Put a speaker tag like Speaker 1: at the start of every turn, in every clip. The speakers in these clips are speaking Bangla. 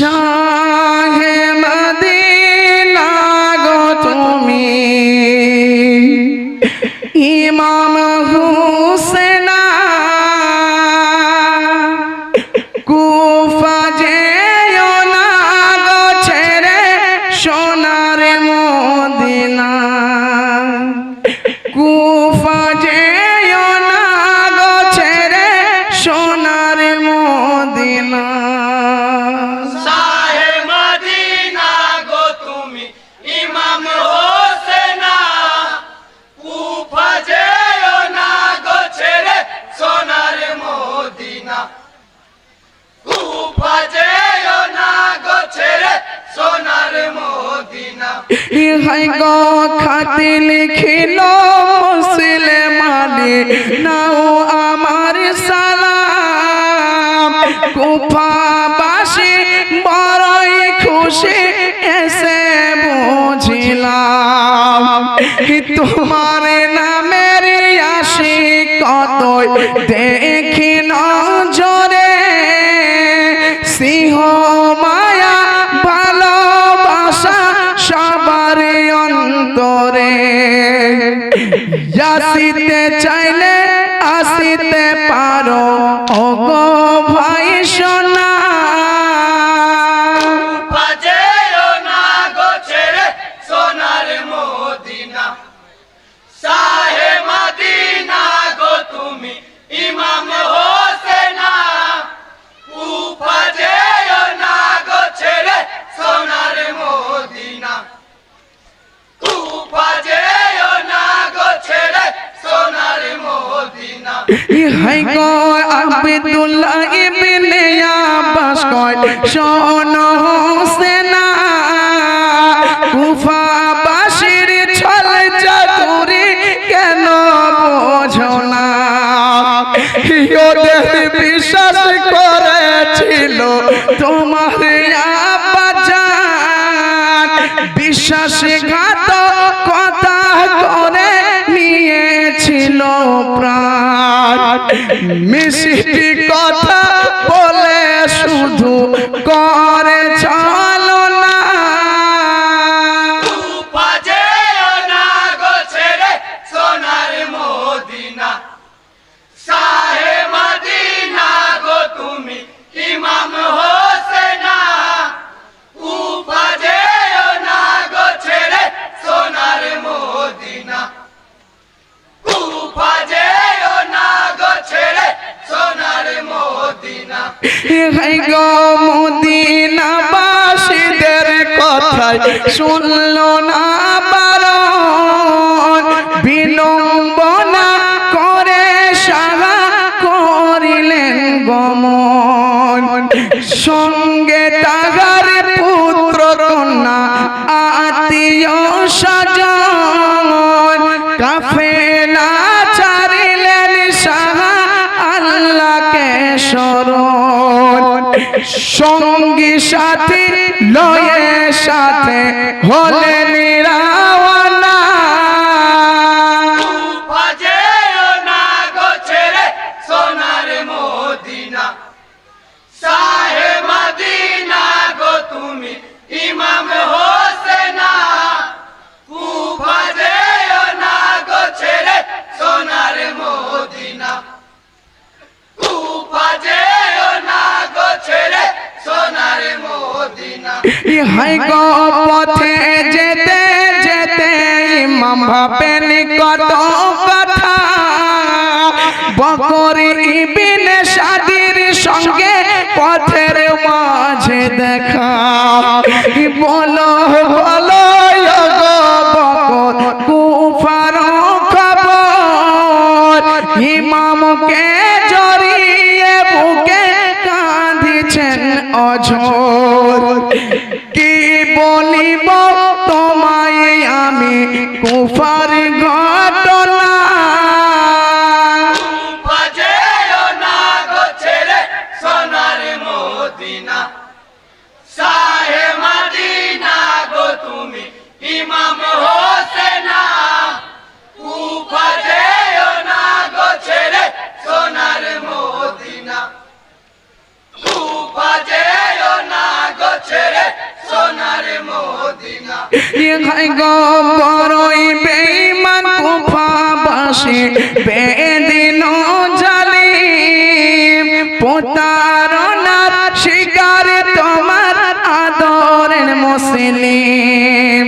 Speaker 1: শাহে মদিনা গো তুমি। ইমাম হুসেনা কুফা যেও না গো ছেড়ে সোনার মদিনা। ইহাই গো খাতি লিখিল মুসলমানে, নাও আমার সালাম। বড়ই খুশি, এসে বুঝিলাম তোমার নামের আসি কত দেখি নজরে আসিতে চাইলে আসিতে পারো। ও ইহাই গো আব্দুল্লাহ ইবনে আব্বাস কয় শোন হোসেনা কুফা বাসির ছল চাতুরি কেন বোঝো না? ওদের বিশ্বাস করেছিল তোমার আব্বাজান। বিশ্বাসঘাত কথা মিষ্টি কথা বলে শুধু করে
Speaker 2: মদিনা
Speaker 1: হাই গো মদিনা বাসীদের কথাই শুনলো না বারণ। বিলম্বনা করে সাহা করিলেন গমন। সঙ্গে তাহার পুত্র কন্যা, আত্মীয় স্বজন। কাফেলা সঙ্গী সাথী লয়ে সাথে হলেন রাওয়ানা ইহাই গো পথে যেতে যেতে ইমাম ভাবেন কত কথা। বকরি ইবিন সাদির সঙ্গে পথের মাঝে দেখা। বলো বলো বকর, কুফার খবর। ইমামকে জড়িয়ে বুকে কাঁদিছেন অঝোর। আমি ইহাই গো, বড়ই বেঈমান কুফাবাসী, বেদিন জালিম। প্রতারণার শিকার তোমার আদরের মুসলিম।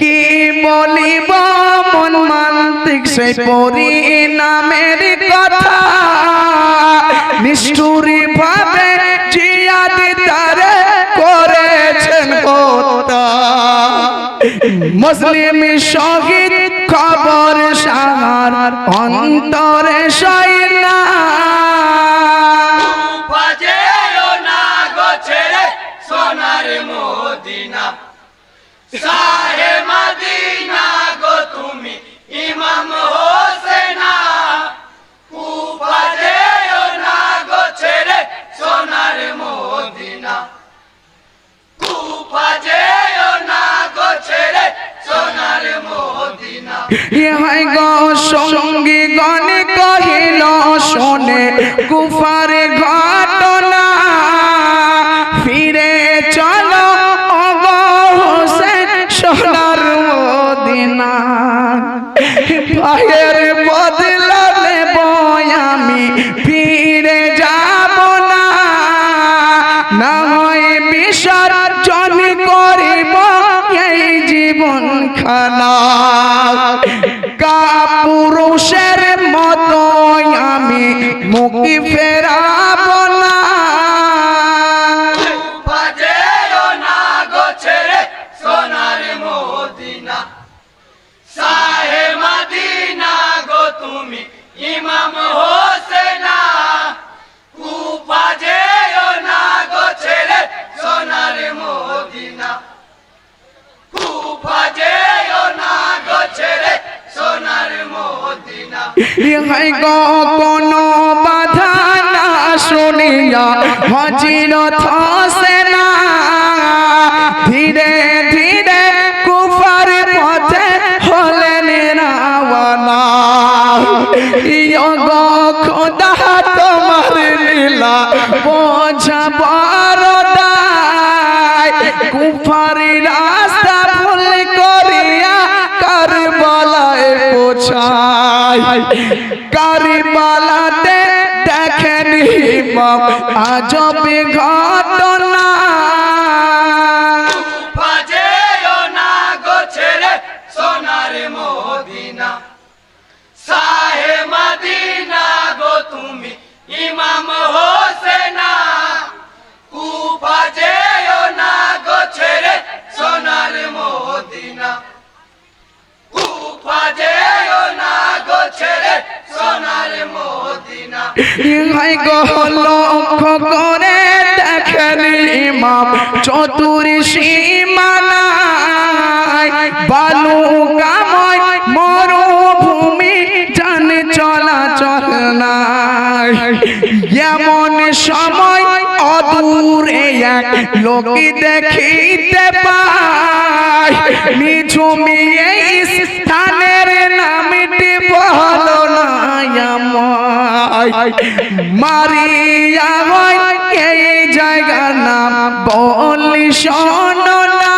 Speaker 1: কি বলিব মন মান্তিক সেই পরিণামের কথা? নিষ্ঠুরি ভাবে জিয়াদি তারে করেছেন হত্যা মুসলিম শহীদ খবর সাহার অন্তরে সইনা
Speaker 2: বাজেও না গো ছেড়ে সোনার মদিনা। সাহে তুমি ছেড়ে
Speaker 1: ইহাই সঙ্গী গণে কহিল শোনে কুফার ঘটনা ফেরাব না।
Speaker 2: বাজেও না গো ছেড়ে সোনার মদিনা। সাহে মদিনা গো তুমি ইমাম হোসেনা। কুফা যেও না গো ছেড়ে সোনার মদিনা। কুফা যেও না গো ছেড়ে সোনার মদিনা।
Speaker 1: ইহাই গো কোনো শুনিয়া হজিরত হোসেনা ধীরে ধীরে কুফার পথে হলেন রাওয়ানা ইয়ো গো খোদা, তোমার লীলা বোঝাবার দায় কুফারি রাস্তা ভুল করিয়া কারবালায় পৌঁছায়। কারবালাতে দেখেন ইমাম আজবে ঘটনা ইহাই গো করে দেখেন ইমাম চতুর সীমানায়। বালু কাময় মরুভূমি জান চলাচল নাই। এমন সময় অদূরে এক লোক দেখিতে পায় নিঝুমি এই মারিয়া এই জায়গার নাম বলি শোনো না।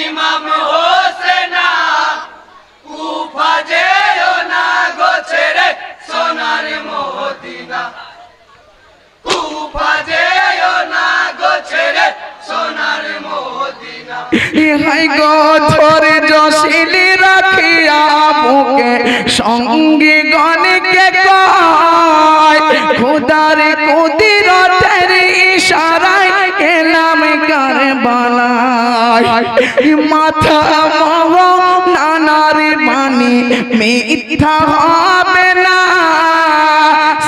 Speaker 2: ইমাম হোসেনা
Speaker 1: ইহাই গো ধরে জশিলি রাখিয়া বুকে সঙ্গী গণকে কয়, খুদার কুদিরতের ইশারায় এলাম কার বালায় মাথা মহ নানার বাণী মিথ্যা হবে না।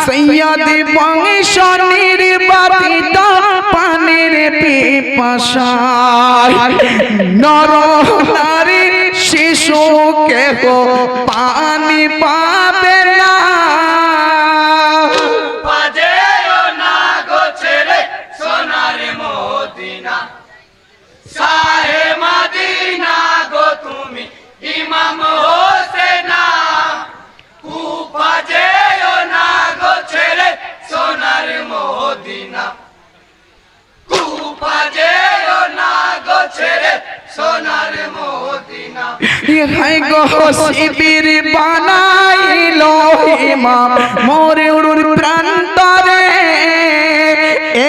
Speaker 1: সৈয়দ বংশ নির্বাপিত নর নারী শিশু কেহ পানি পাবে
Speaker 2: মদিনা
Speaker 1: ইহাই গো শিবির বানাইল ইমাম মোরে উড়ুর প্রান্তরে।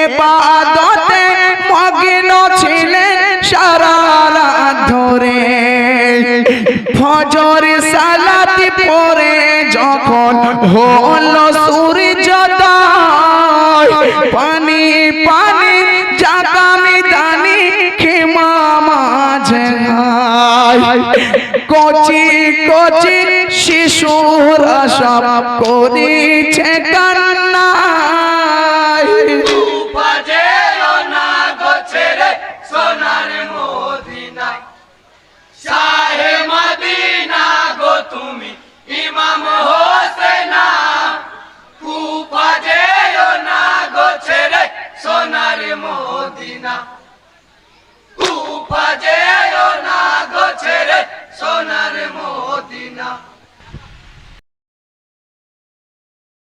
Speaker 1: এবাদতে মগ্ন ছিলেন সারা রাত ধরে। ফজর সালাতি পরে যখন হলো সূর্যোদয়, পানি পানি জাগামি কচি কচি শিশুরা সব করিছে কান্না।
Speaker 2: কুফা যেও না গো ছেড়ে সোনার মদিনা। শাহে সোনার মোহর